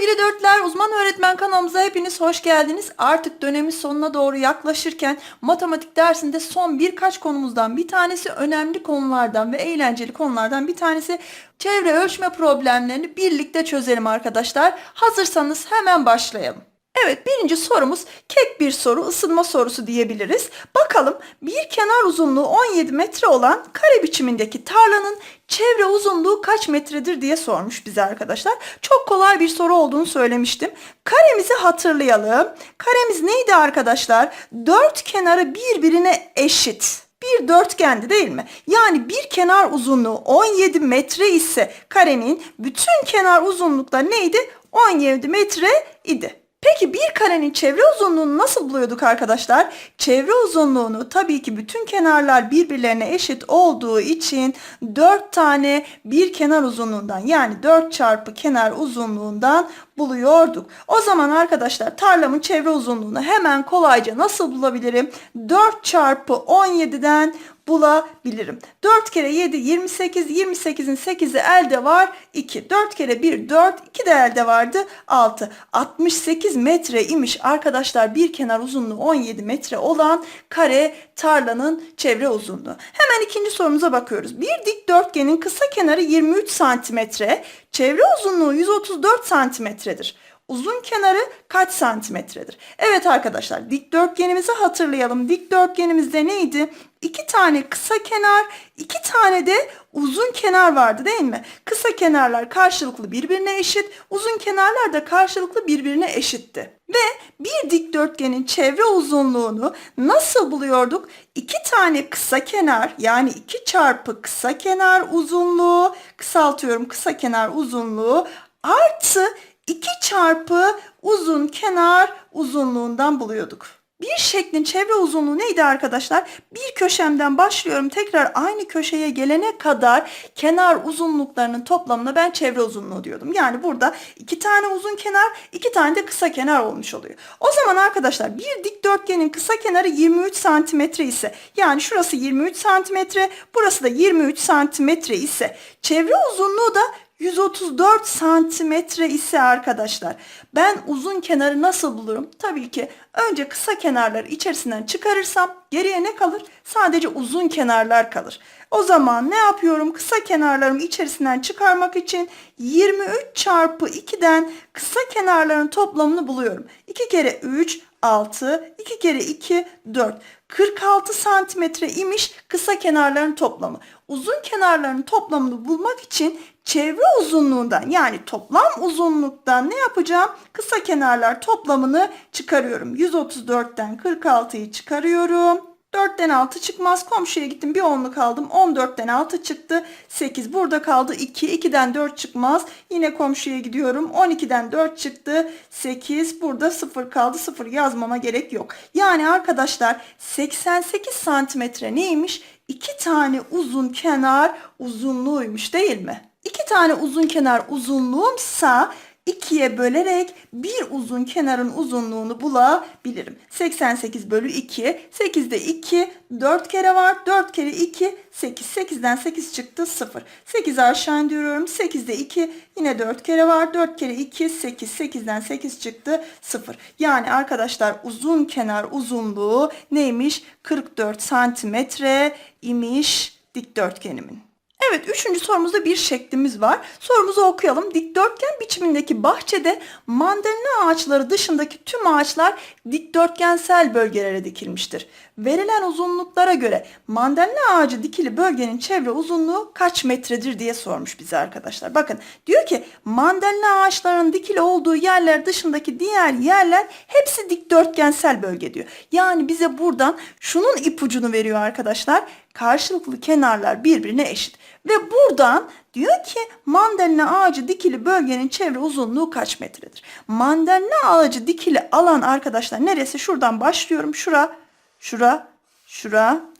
sevgili dörtler, uzman öğretmen kanalımıza hepiniz hoş geldiniz. Artık dönemin sonuna doğru yaklaşırken matematik dersinde son birkaç konumuzdan bir tanesi önemli konulardan ve eğlenceli konulardan bir tanesi çevre ölçme problemlerini birlikte çözelim arkadaşlar. Hazırsanız hemen başlayalım. Evet birinci sorumuz kek bir soru ısınma sorusu diyebiliriz. Bakalım bir kenar uzunluğu 17 metre olan kare biçimindeki tarlanın çevre uzunluğu kaç metredir diye sormuş bize arkadaşlar. Çok kolay bir soru olduğunu söylemiştim. Karemizi hatırlayalım. Karemiz neydi arkadaşlar? Dört kenarı birbirine eşit bir dörtgendi değil mi? Yani bir kenar uzunluğu 17 metre ise karenin bütün kenar uzunlukları neydi? 17 metre idi. Peki bir karenin çevre uzunluğunu nasıl buluyorduk arkadaşlar? Çevre uzunluğunu tabii ki bütün kenarlar birbirlerine eşit olduğu için 4 tane bir kenar uzunluğundan yani 4 çarpı kenar uzunluğundan buluyorduk. O zaman arkadaşlar tarlamın çevre uzunluğunu hemen kolayca nasıl bulabilirim? 4 çarpı 17'den bulabilirim. 4 kere 7 28, 28'in 8'i elde var 2. 4 kere 1 4, 2 de elde vardı 6. 68 metre imiş arkadaşlar bir kenar uzunluğu 17 metre olan kare tarlanın çevre uzunluğu. Hemen ikinci sorumuza bakıyoruz. Bir dikdörtgenin kısa kenarı 23 santimetre, çevre uzunluğu 134 santimetredir. Uzun kenarı kaç santimetredir? Evet arkadaşlar dikdörtgenimizi hatırlayalım. Dikdörtgenimizde neydi? İki tane kısa kenar, iki tane de uzun kenar vardı değil mi? Kısa kenarlar karşılıklı birbirine eşit, uzun kenarlar da karşılıklı birbirine eşitti. Ve bir dikdörtgenin çevre uzunluğunu nasıl buluyorduk? İki tane kısa kenar yani iki çarpı kısa kenar uzunluğu, kısaltıyorum kısa kenar uzunluğu artı 2 çarpı uzun kenar uzunluğundan buluyorduk. Bir şeklin çevre uzunluğu neydi arkadaşlar? Bir köşemden başlıyorum tekrar aynı köşeye gelene kadar kenar uzunluklarının toplamına ben çevre uzunluğu diyordum. Yani burada iki tane uzun kenar, iki tane de kısa kenar olmuş oluyor. O zaman arkadaşlar bir dikdörtgenin kısa kenarı 23 santimetre ise yani şurası 23 santimetre, burası da 23 santimetre ise çevre uzunluğu da 134 santimetre ise arkadaşlar ben uzun kenarı nasıl bulurum? Tabii ki önce kısa kenarları içerisinden çıkarırsam geriye ne kalır? Sadece uzun kenarlar kalır. O zaman ne yapıyorum? Kısa kenarlarımı içerisinden çıkarmak için 23 çarpı 2'den kısa kenarların toplamını buluyorum. 2 kere 3 6, 2 kere 2 4. 46 santimetre imiş kısa kenarların toplamı. Uzun kenarların toplamını bulmak için çevre uzunluğundan yani toplam uzunluktan ne yapacağım? Kısa kenarlar toplamını çıkarıyorum. 134'ten 46'yı çıkarıyorum. 4'ten 6 çıkmaz. Komşuya gittim bir onluk aldım. 14'ten 6 çıktı. 8 burada kaldı. 2. 2'den 4 çıkmaz. Yine komşuya gidiyorum. 12'den 4 çıktı. 8 burada 0 kaldı. 0 yazmama gerek yok. Yani arkadaşlar 88 santimetre neymiş? 2 tane uzun kenar uzunluğuymuş değil mi? 2 tane uzun kenar uzunluğumsa ikiye bölerek bir uzun kenarın uzunluğunu bulabilirim. 88 bölü 2. 8'de 2 4 kere var. 4 kere 2 8. 8'den 8 çıktı 0. 8'i aşağı indiriyorum. 8'de 2 yine 4 kere var. 4 kere 2 8. 8'den 8 çıktı 0. Yani arkadaşlar uzun kenar uzunluğu neymiş? 44 santimetre imiş dikdörtgenimin. Evet üçüncü sorumuzda bir şeklimiz var. Sorumuzu okuyalım. Dikdörtgen biçimindeki bahçede mandalina ağaçları dışındaki tüm ağaçlar dikdörtgensel bölgelere dikilmiştir. Verilen uzunluklara göre mandalina ağacı dikili bölgenin çevre uzunluğu kaç metredir diye sormuş bize arkadaşlar. Bakın diyor ki mandalina ağaçlarının dikili olduğu yerler dışındaki diğer yerler hepsi dikdörtgensel bölge diyor. Yani bize buradan şunun ipucunu veriyor arkadaşlar karşılıklı kenarlar birbirine eşit. Ve buradan diyor ki mandalina ağacı dikili bölgenin çevre uzunluğu kaç metredir? Mandalina ağacı dikili alan arkadaşlar neresi? Şuradan başlıyorum. Şura, şura, şura.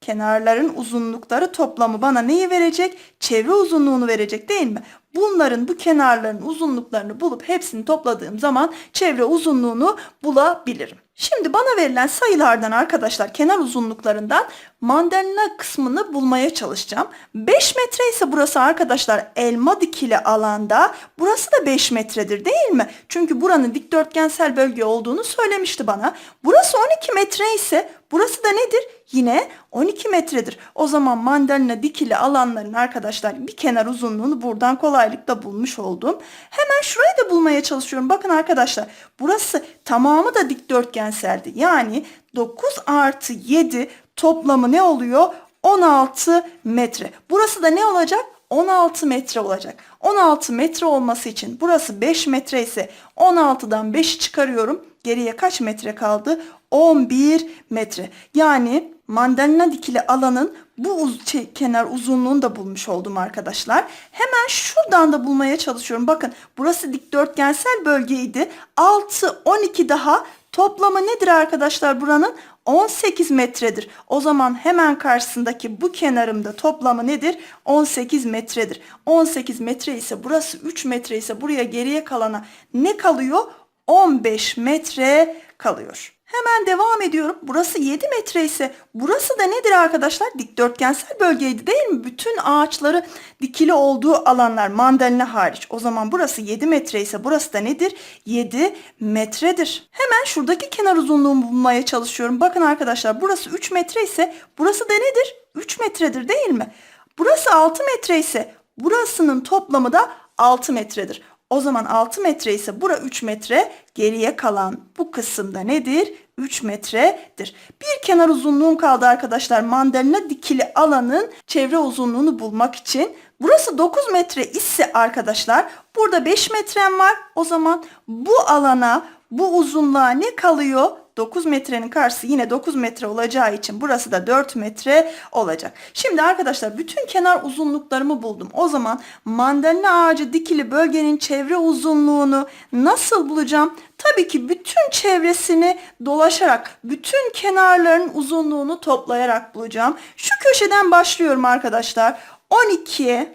Kenarların uzunlukları toplamı bana neyi verecek? Çevre uzunluğunu verecek değil mi? Bunların bu kenarların uzunluklarını bulup hepsini topladığım zaman çevre uzunluğunu bulabilirim. Şimdi bana verilen sayılardan arkadaşlar kenar uzunluklarından mandalina kısmını bulmaya çalışacağım. 5 metre ise burası arkadaşlar elma dikili alanda. Burası da 5 metredir değil mi? Çünkü buranın dikdörtgensel bölge olduğunu söylemişti bana. Burası 12 metre ise burası da nedir? Yine 12 metredir. O zaman mandalina dikili alanların arkadaşlar bir kenar uzunluğunu buradan kolaylıkla bulmuş oldum. Hemen şurayı da bulmaya çalışıyorum. Bakın arkadaşlar burası tamamı da dikdörtgenseldi. Yani 9 artı 7 toplamı ne oluyor? 16 metre. Burası da ne olacak? 16 metre olacak. 16 metre olması için burası 5 metre ise 16'dan 5'i çıkarıyorum. Geriye kaç metre kaldı? 11 metre. Yani mandalina dikili alanın bu uz şey, kenar uzunluğunu da bulmuş oldum arkadaşlar. Hemen şuradan da bulmaya çalışıyorum. Bakın burası dikdörtgensel bölgeydi. 6, 12 daha toplamı nedir arkadaşlar buranın? 18 metredir. O zaman hemen karşısındaki bu kenarımda toplamı nedir? 18 metredir. 18 metre ise burası 3 metre ise buraya geriye kalana ne kalıyor? 15 metre kalıyor. Hemen devam ediyorum. Burası 7 metre ise burası da nedir arkadaşlar? Dikdörtgensel bölgeydi değil mi? Bütün ağaçları dikili olduğu alanlar mandalina hariç. O zaman burası 7 metre ise burası da nedir? 7 metredir. Hemen şuradaki kenar uzunluğumu bulmaya çalışıyorum. Bakın arkadaşlar burası 3 metre ise burası da nedir? 3 metredir değil mi? Burası 6 metre ise burasının toplamı da 6 metredir. O zaman 6 metre ise bura 3 metre. Geriye kalan bu kısımda nedir? 3 metredir. Bir kenar uzunluğum kaldı arkadaşlar. Mandalina dikili alanın çevre uzunluğunu bulmak için. Burası 9 metre ise arkadaşlar burada 5 metrem var. O zaman bu alana bu uzunluğa ne kalıyor? 9 metrenin karşısı yine 9 metre olacağı için burası da 4 metre olacak. Şimdi arkadaşlar bütün kenar uzunluklarımı buldum. O zaman mandalina ağacı dikili bölgenin çevre uzunluğunu nasıl bulacağım? Tabii ki bütün çevresini dolaşarak, bütün kenarların uzunluğunu toplayarak bulacağım. Şu köşeden başlıyorum arkadaşlar. 12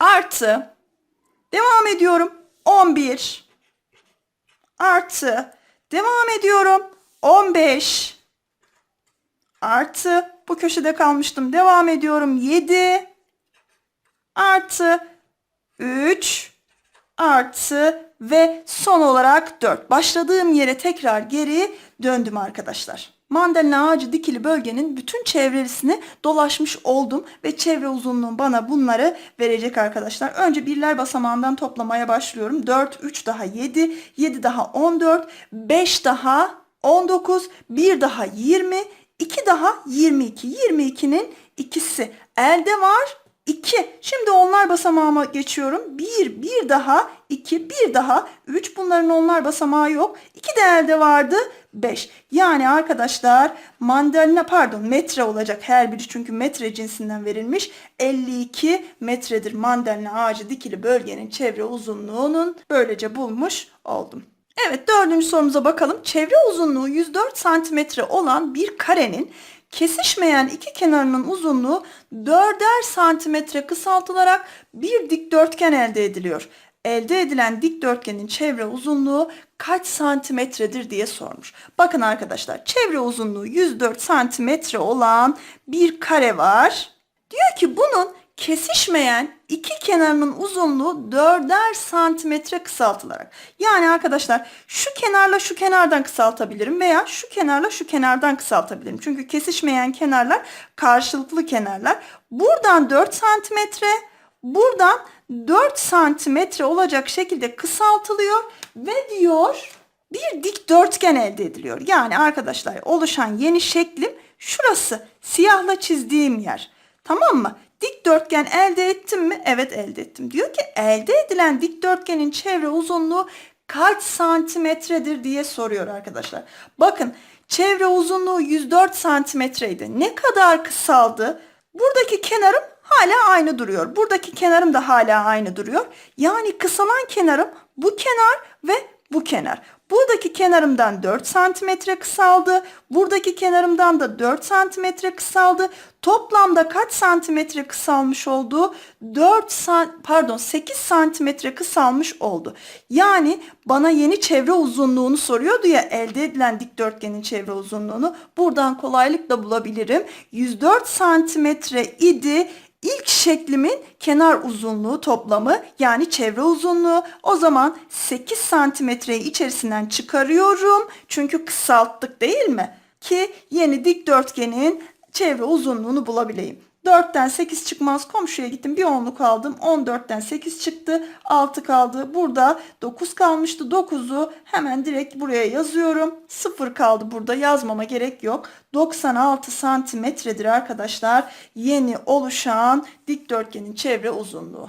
artı devam ediyorum 11 artı devam ediyorum 15 artı bu köşede kalmıştım devam ediyorum 7 artı 3 artı ve son olarak 4. Başladığım yere tekrar geri döndüm arkadaşlar. Mandalina ağacı dikili bölgenin bütün çevresini dolaşmış oldum ve çevre uzunluğum bana bunları verecek arkadaşlar. Önce birler basamağından toplamaya başlıyorum. 4, 3 daha 7, 7 daha 14, 5 daha 19, 1 daha 20, 2 daha 22. 22'nin ikisi elde var. 2. Şimdi onlar basamağıma geçiyorum. 1, 1 daha, 2, 1 daha, 3. Bunların onlar basamağı yok. 2 de elde vardı. 5. Yani arkadaşlar mandalina pardon metre olacak her biri çünkü metre cinsinden verilmiş. 52 metredir mandalina ağacı dikili bölgenin çevre uzunluğunun böylece bulmuş oldum. Evet dördüncü sorumuza bakalım. Çevre uzunluğu 104 santimetre olan bir karenin kesişmeyen iki kenarının uzunluğu 4'er santimetre kısaltılarak bir dikdörtgen elde ediliyor. Elde edilen dikdörtgenin çevre uzunluğu kaç santimetredir diye sormuş. Bakın arkadaşlar çevre uzunluğu 104 santimetre olan bir kare var. Diyor ki bunun kesişmeyen iki kenarının uzunluğu 4'er santimetre kısaltılarak. Yani arkadaşlar şu kenarla şu kenardan kısaltabilirim veya şu kenarla şu kenardan kısaltabilirim. Çünkü kesişmeyen kenarlar karşılıklı kenarlar. Buradan 4 santimetre, buradan 4 santimetre olacak şekilde kısaltılıyor ve diyor bir dikdörtgen elde ediliyor. Yani arkadaşlar oluşan yeni şeklim şurası siyahla çizdiğim yer. Tamam mı? Dikdörtgen elde ettim mi? Evet elde ettim. Diyor ki elde edilen dikdörtgenin çevre uzunluğu kaç santimetredir diye soruyor arkadaşlar. Bakın çevre uzunluğu 104 santimetreydi. Ne kadar kısaldı? Buradaki kenarım hala aynı duruyor. Buradaki kenarım da hala aynı duruyor. Yani kısalan kenarım bu kenar ve bu kenar. Buradaki kenarımdan 4 santimetre kısaldı. Buradaki kenarımdan da 4 santimetre kısaldı. Toplamda kaç santimetre kısalmış oldu? 4 san pardon 8 santimetre kısalmış oldu. Yani bana yeni çevre uzunluğunu soruyordu ya elde edilen dikdörtgenin çevre uzunluğunu. Buradan kolaylıkla bulabilirim. 104 santimetre idi. İlk şeklimin kenar uzunluğu toplamı yani çevre uzunluğu. O zaman 8 santimetreyi içerisinden çıkarıyorum. Çünkü kısalttık değil mi? Ki yeni dikdörtgenin çevre uzunluğunu bulabileyim. 4'ten 8 çıkmaz. Komşuya gittim bir onluk aldım. 14'ten 8 çıktı. 6 kaldı. Burada 9 kalmıştı. 9'u hemen direkt buraya yazıyorum. 0 kaldı burada. Yazmama gerek yok. 96 santimetredir arkadaşlar. Yeni oluşan dikdörtgenin çevre uzunluğu.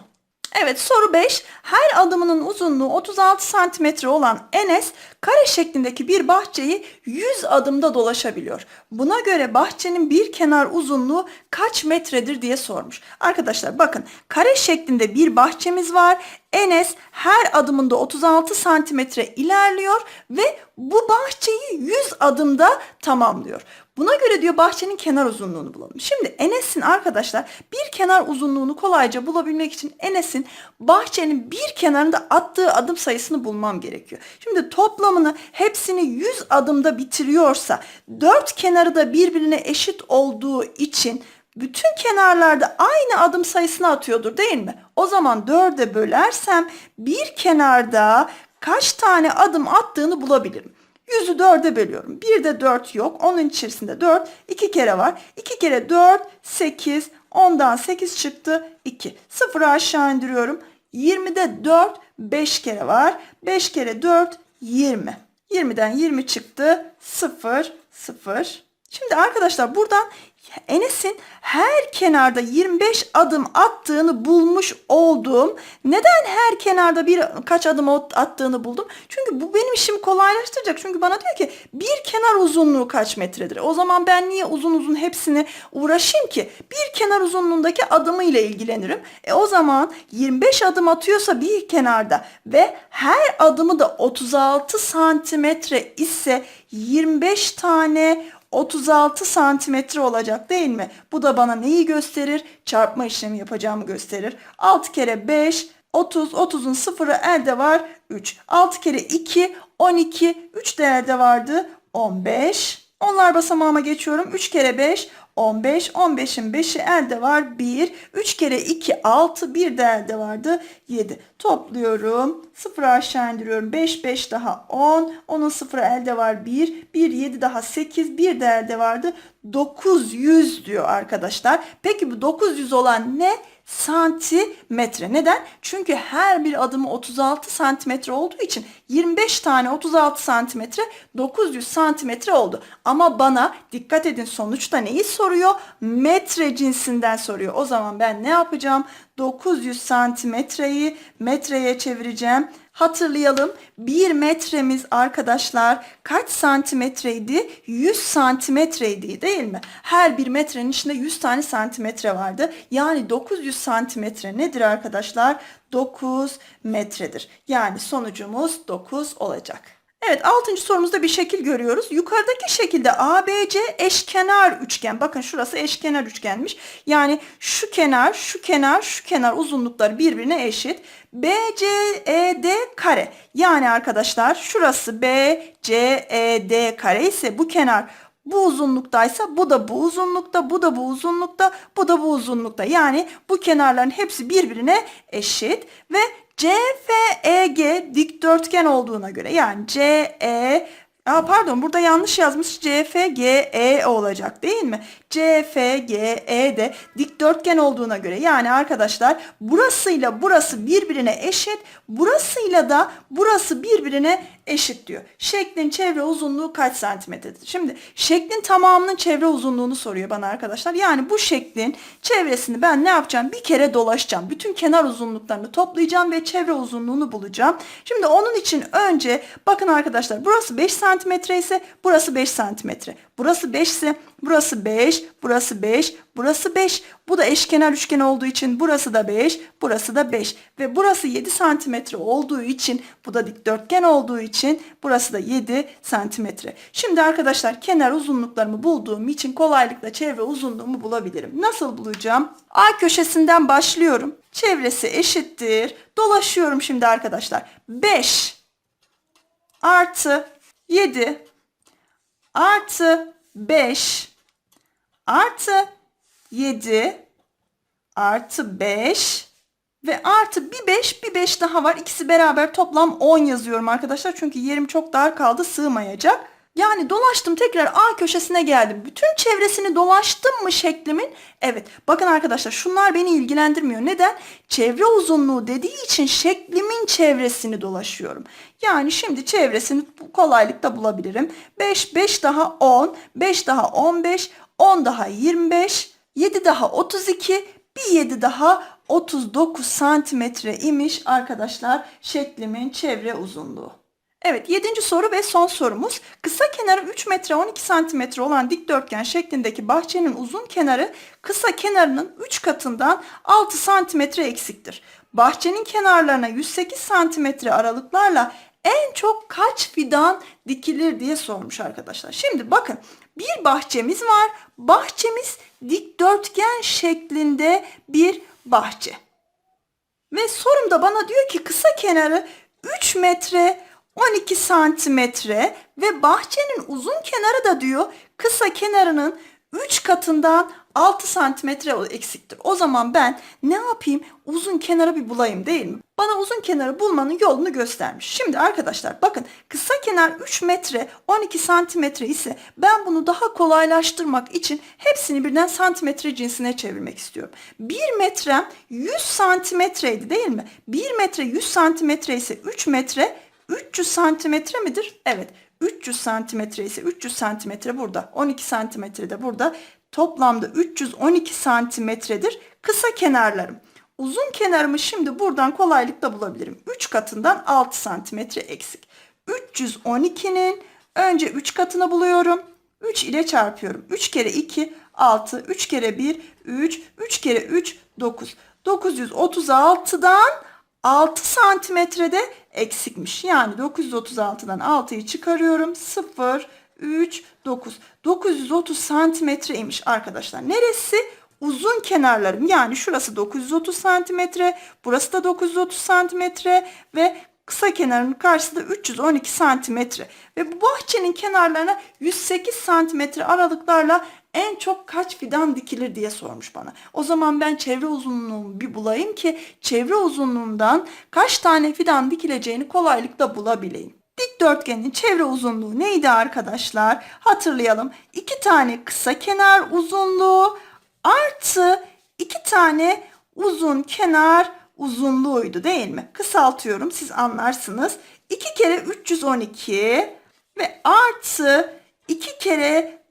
Evet soru 5. Her adımının uzunluğu 36 santimetre olan Enes kare şeklindeki bir bahçeyi 100 adımda dolaşabiliyor. Buna göre bahçenin bir kenar uzunluğu kaç metredir diye sormuş. Arkadaşlar bakın kare şeklinde bir bahçemiz var. Enes her adımında 36 santimetre ilerliyor ve bu bahçeyi 100 adımda tamamlıyor. Buna göre diyor bahçenin kenar uzunluğunu bulalım. Şimdi Enes'in arkadaşlar bir kenar uzunluğunu kolayca bulabilmek için Enes'in bahçenin bir kenarında attığı adım sayısını bulmam gerekiyor. Şimdi toplamını hepsini 100 adımda bitiriyorsa dört kenarı da birbirine eşit olduğu için bütün kenarlarda aynı adım sayısını atıyordur değil mi? O zaman 4'e bölersem bir kenarda kaç tane adım attığını bulabilirim. 100'ü 4'e bölüyorum. Bir de 4 yok. Onun içerisinde 4. 2 kere var. 2 kere 4, 8. 10'dan 8 çıktı. 2. 0'ı aşağı indiriyorum. 20'de 4, 5 kere var. 5 kere 4, 20. 20'den 20 çıktı. 0, 0. Şimdi arkadaşlar buradan Enes'in her kenarda 25 adım attığını bulmuş oldum. Neden her kenarda bir kaç adım attığını buldum? Çünkü bu benim işimi kolaylaştıracak. Çünkü bana diyor ki bir kenar uzunluğu kaç metredir? O zaman ben niye uzun uzun hepsini uğraşayım ki? Bir kenar uzunluğundaki adımı ile ilgilenirim. E o zaman 25 adım atıyorsa bir kenarda ve her adımı da 36 santimetre ise 25 tane 36 santimetre olacak değil mi? Bu da bana neyi gösterir? Çarpma işlemi yapacağımı gösterir. 6 kere 5, 30, 30'un sıfırı elde var 3. 6 kere 2, 12, 3 de elde vardı 15. Onlar basamağıma geçiyorum. 3 kere 5, 15. 15'in 5'i elde var 1. 3 kere 2 6. 1 de elde vardı 7. Topluyorum. 0 aşağı indiriyorum. 5 5 daha 10. Onun 0 elde var 1. 1 7 daha 8. 1 de elde vardı 900 diyor arkadaşlar. Peki bu 900 olan ne? Santimetre. Neden? Çünkü her bir adımı 36 santimetre olduğu için 25 tane 36 santimetre 900 santimetre oldu. Ama bana dikkat edin sonuçta neyi soruyor? Metre cinsinden soruyor. O zaman ben ne yapacağım? 900 santimetreyi metreye çevireceğim. Hatırlayalım 1 metremiz arkadaşlar kaç santimetreydi? 100 santimetreydi değil mi? Her bir metrenin içinde 100 tane santimetre vardı. Yani 900 santimetre nedir arkadaşlar? 9 metredir. Yani sonucumuz 9 olacak. Evet 6. sorumuzda bir şekil görüyoruz. Yukarıdaki şekilde ABC eşkenar üçgen. Bakın şurası eşkenar üçgenmiş. Yani şu kenar, şu kenar, şu kenar uzunlukları birbirine eşit. BCED kare. Yani arkadaşlar şurası BCED kare ise bu kenar bu uzunluktaysa bu da bu uzunlukta, bu da bu uzunlukta, bu da bu uzunlukta. Yani bu kenarların hepsi birbirine eşit ve CFEG dikdörtgen olduğuna göre yani CE Aa, pardon burada yanlış yazmış CFGE olacak değil mi? CFGE de dikdörtgen olduğuna göre yani arkadaşlar burasıyla burası birbirine eşit burasıyla da burası birbirine eşit diyor. Şeklin çevre uzunluğu kaç santimetredir? Şimdi şeklin tamamının çevre uzunluğunu soruyor bana arkadaşlar. Yani bu şeklin çevresini ben ne yapacağım? Bir kere dolaşacağım. Bütün kenar uzunluklarını toplayacağım ve çevre uzunluğunu bulacağım. Şimdi onun için önce bakın arkadaşlar burası 5 santimetre ise burası 5 santimetre. Burası 5 ise burası 5, 5, burası 5, burası 5. Bu da eşkenar üçgen olduğu için burası da 5, burası da 5. Ve burası 7 santimetre olduğu için, bu da dikdörtgen olduğu için burası da 7 santimetre. Şimdi arkadaşlar kenar uzunluklarımı bulduğum için kolaylıkla çevre uzunluğumu bulabilirim. Nasıl bulacağım? A köşesinden başlıyorum. Çevresi eşittir. Dolaşıyorum şimdi arkadaşlar. 5 artı 7 artı 5 artı 7 artı 5 ve artı bir 5 bir 5 daha var. İkisi beraber toplam 10 yazıyorum arkadaşlar. Çünkü yerim çok dar kaldı sığmayacak. Yani dolaştım tekrar A köşesine geldim. Bütün çevresini dolaştım mı şeklimin? Evet. Bakın arkadaşlar şunlar beni ilgilendirmiyor. Neden? Çevre uzunluğu dediği için şeklimin çevresini dolaşıyorum. Yani şimdi çevresini kolaylıkla bulabilirim. 5, 5 daha 10, 5 daha 15, 10 daha 25, 7 daha 32, bir 7 daha 39 santimetre imiş arkadaşlar şeklimin çevre uzunluğu. Evet yedinci soru ve son sorumuz. Kısa kenarı 3 metre 12 santimetre olan dikdörtgen şeklindeki bahçenin uzun kenarı kısa kenarının 3 katından 6 santimetre eksiktir. Bahçenin kenarlarına 108 santimetre aralıklarla en çok kaç fidan dikilir diye sormuş arkadaşlar. Şimdi bakın bir bahçemiz var. Bahçemiz dikdörtgen şeklinde bir bahçe. Ve sorumda bana diyor ki kısa kenarı 3 metre 12 santimetre ve bahçenin uzun kenarı da diyor kısa kenarının 3 katından 6 santimetre eksiktir. O zaman ben ne yapayım? Uzun kenarı bir bulayım değil mi? Bana uzun kenarı bulmanın yolunu göstermiş. Şimdi arkadaşlar bakın kısa kenar 3 metre 12 santimetre ise ben bunu daha kolaylaştırmak için hepsini birden santimetre cinsine çevirmek istiyorum. 1 metrem 100 santimetreydi değil mi? 1 metre 100 santimetre ise 3 metre 300 santimetre midir? Evet. 300 santimetre ise 300 santimetre burada. 12 santimetre de burada. Toplamda 312 santimetredir kısa kenarlarım. Uzun kenarımı şimdi buradan kolaylıkla bulabilirim. 3 katından 6 santimetre eksik. 312'nin önce 3 katını buluyorum. 3 ile çarpıyorum. 3 kere 2 6, 3 kere 1 3, 3 kere 3 9. 936'dan 6 santimetrede eksikmiş. Yani 936'dan 6'yı çıkarıyorum. 0, 3, 9. 930 santimetreymiş arkadaşlar. Neresi? Uzun kenarlarım. Yani şurası 930 santimetre. Burası da 930 santimetre. Ve kısa kenarının karşısı da 312 santimetre. Ve bu bahçenin kenarlarına 108 santimetre aralıklarla en çok kaç fidan dikilir diye sormuş bana. O zaman ben çevre uzunluğumu bir bulayım ki çevre uzunluğundan kaç tane fidan dikileceğini kolaylıkla bulabileyim. Dikdörtgenin çevre uzunluğu neydi arkadaşlar? Hatırlayalım. İki tane kısa kenar uzunluğu artı iki tane uzun kenar uzunluğuydu değil mi? Kısaltıyorum siz anlarsınız. 2 kere 312 ve artı 2 kere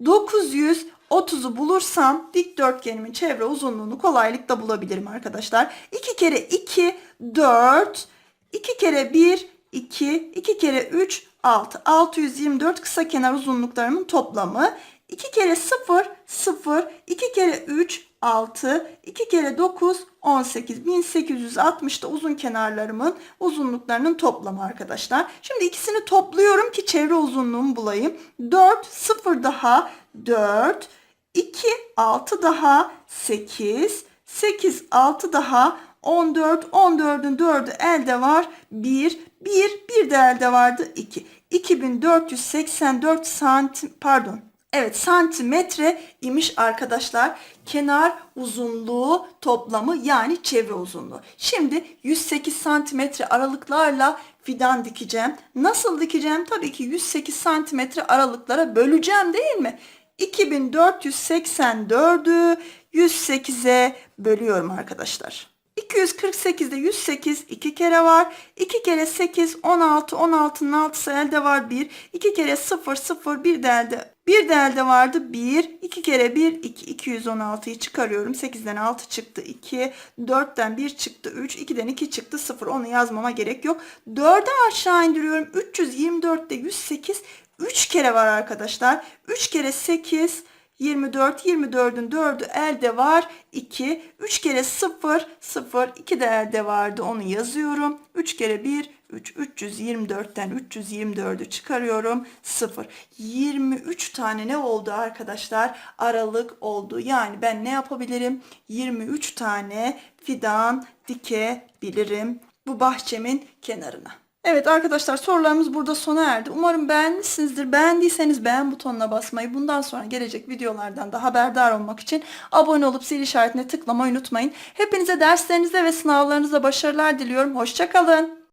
930'u bulursam dikdörtgenimin çevre uzunluğunu kolaylıkla bulabilirim arkadaşlar. 2 kere 2 4 2 kere 1 2 2 kere 3 6 624 kısa kenar uzunluklarımın toplamı. 2 kere 0 0 2 kere 3 6 2 kere 9 18 1860 da uzun kenarlarımın uzunluklarının toplamı arkadaşlar. Şimdi ikisini topluyorum ki çevre uzunluğumu bulayım. 4 0 daha 4 2 6 daha 8 8 6 daha 14 14'ün 4'ü elde var 1 1 bir de elde vardı 2 2484 santim pardon Evet santimetre imiş arkadaşlar. Kenar uzunluğu toplamı yani çevre uzunluğu. Şimdi 108 santimetre aralıklarla fidan dikeceğim. Nasıl dikeceğim? Tabii ki 108 santimetre aralıklara böleceğim değil mi? 2484'ü 108'e bölüyorum arkadaşlar. 248'de 108 2 kere var. 2 kere 8 16 16'nın 6'sı elde var 1. 2 kere 0 0 bir de elde bir de elde vardı 1. 2 kere 1 2 216'yı çıkarıyorum. 8'den 6 çıktı 2. 4'ten 1 çıktı 3. 2'den 2 çıktı 0. Onu yazmama gerek yok. 4'ü aşağı indiriyorum. 324'te 108 3 kere var arkadaşlar. 3 kere 8 24. 24'ün 4'ü elde var. 2. 3 kere 0. 0. 2 de elde vardı. Onu yazıyorum. 3 kere 1. 3. 324'ten 324'ü çıkarıyorum. 0. 23 tane ne oldu arkadaşlar? Aralık oldu. Yani ben ne yapabilirim? 23 tane fidan dikebilirim bu bahçemin kenarına. Evet arkadaşlar sorularımız burada sona erdi. Umarım beğenmişsinizdir. Beğendiyseniz beğen butonuna basmayı, bundan sonra gelecek videolardan da haberdar olmak için abone olup zil işaretine tıklamayı unutmayın. Hepinize derslerinizde ve sınavlarınızda başarılar diliyorum. Hoşçakalın.